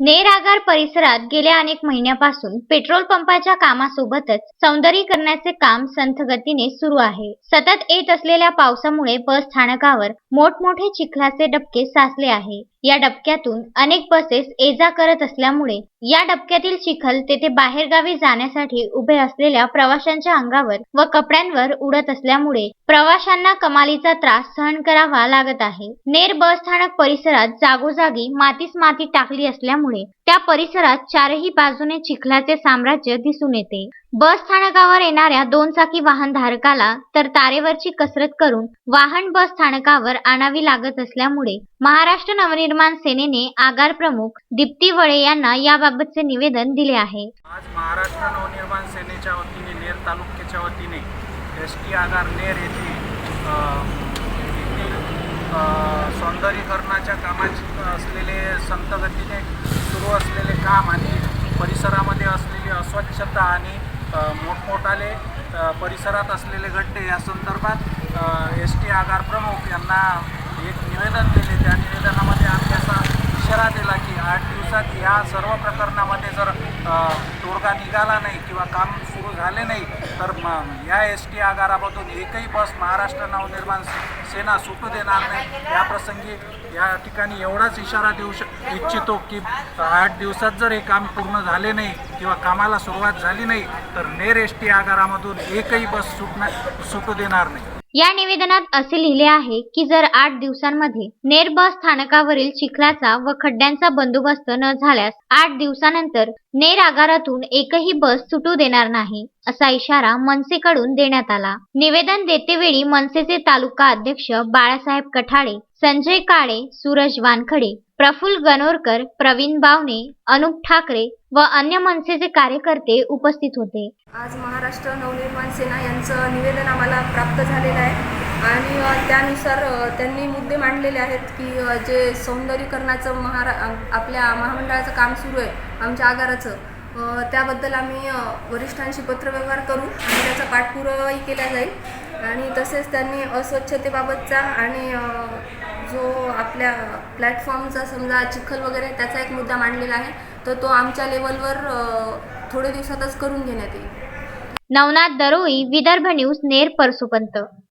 नेर आगार परिसरात गेल्या अनेक महिन्यापासून पेट्रोल पंपाच्या कामासोबतच सौंदर्यीकरणाचे काम संथ गतीने सुरू आहे. सतत येत असलेल्या पावसामुळे बस स्थानकावर मोठमोठे चिखलाचे डबके साचले आहे. या डबक्यातून अनेक बसेस ये जा करत असल्यामुळे या डबक्यातील चिखल तेथे बाहेरगावी जाण्यासाठी उभे असलेल्या प्रवाशांच्या अंगावर व कपड्यांवर उडत असल्यामुळे प्रवाशांना कमालीचा त्रास सहन करावा लागत आहे. नेर बस स्थानक परिसरात जागोजागी मातीस माती टाकली असल्यामुळे त्या परिसरात चारही बाजूने चिखलाचे साम्राज्य दिसून येते. बस स्थानकावर येणाऱ्या दोन चाकी वाहन धारकाला तर तारेवरची कसरत करून वाहन बस स्थानकावर आणावी लागत असल्यामुळे महाराष्ट्र नवनिर्माण सेनेने आगार प्रमुख दीप्ती वळे यांना याबाबतचे निवेदन दिले आहे. आज महाराष्ट्र नवनिर्माण सेनेच्या वतीने नेर तालुक्याच्या वतीने एस टी आगार नेर येथे सौंदर्यीकरणाच्या कामाची असलेले संत गतीने सुरू असलेले काम आणि परिसरामध्ये असलेली अस्वच्छता आणि मोठमोठाले परिसरात असलेले गड्डे या संदर्भात एस टी आगार प्रमुख यांना एक निवेदन दिले. त्या निवेदनामध्ये आम्ही असा इशारा दिला की आठ दिवसात या सर्व प्रकरणामध्ये जर तोडगा निघाला नाही किंवा काम सुरू झाले नाही तर म या एस टी आगारामधून एकही बस महाराष्ट्र नवनिर्माण सेना सुटू देणार नाही. या प्रसंगी या ठिकाणी एवढाच इशारा देऊ शक इच्छितो की आठ दिवसात जर हे काम पूर्ण झाले नाही किंवा कामाला सुरुवात झाली नाही तर नेर एस टी आगारामधून एकही बस सुटणार सुटू देणार नाही. या निवेदनात असे लिहिले आहे की जर आठ दिवसांमध्ये नेर बस स्थानकावरील चिखलाचा व खड्ड्यांचा बंदोबस्त न झाल्यास आठ दिवसानंतर नेर आगारातून एकही बस सुटू देणार नाही असा इशारा मनसेकडून देण्यात आला. निवेदन देतेवेळी मनसेचे तालुका अध्यक्ष बाळासाहेब कठाळे संजय काळे सूरज वानखडे प्रफुल्ल गणोरकर प्रवीण बावणे अनुप ठाकरे व अन्य मनसेचे कार्यकर्ते उपस्थित होते. आज महाराष्ट्र नवनिर्माण सेना यांचं निवेदन आम्हाला प्राप्त झालेलं आहे. आणि त्यानुसार त्यांनी मुद्दे मांडलेले आहेत की जे सौंदर्यीकरणाचं महारा आपल्या महामंडळाचं काम सुरू आहे आमच्या आगाराचं त्याबद्दल आम्ही वरिष्ठांशी पत्रव्यवहार करू आणि त्याचा पाठपुरावाही केला जाईल. आणि तसेच त्यांनी अस्वच्छतेबाबतचा आणि जो आपल्या प्लॅटफॉर्मचा समजा चिखल वगैरे त्याचा एक मुद्दा मांडलेला आहे तर तो आमच्या लेवलवर थोड्या दिवसातच करून घेण्यात येईल. नवनाथ दरोई विदर्भ न्यूज नेर परसोपंत.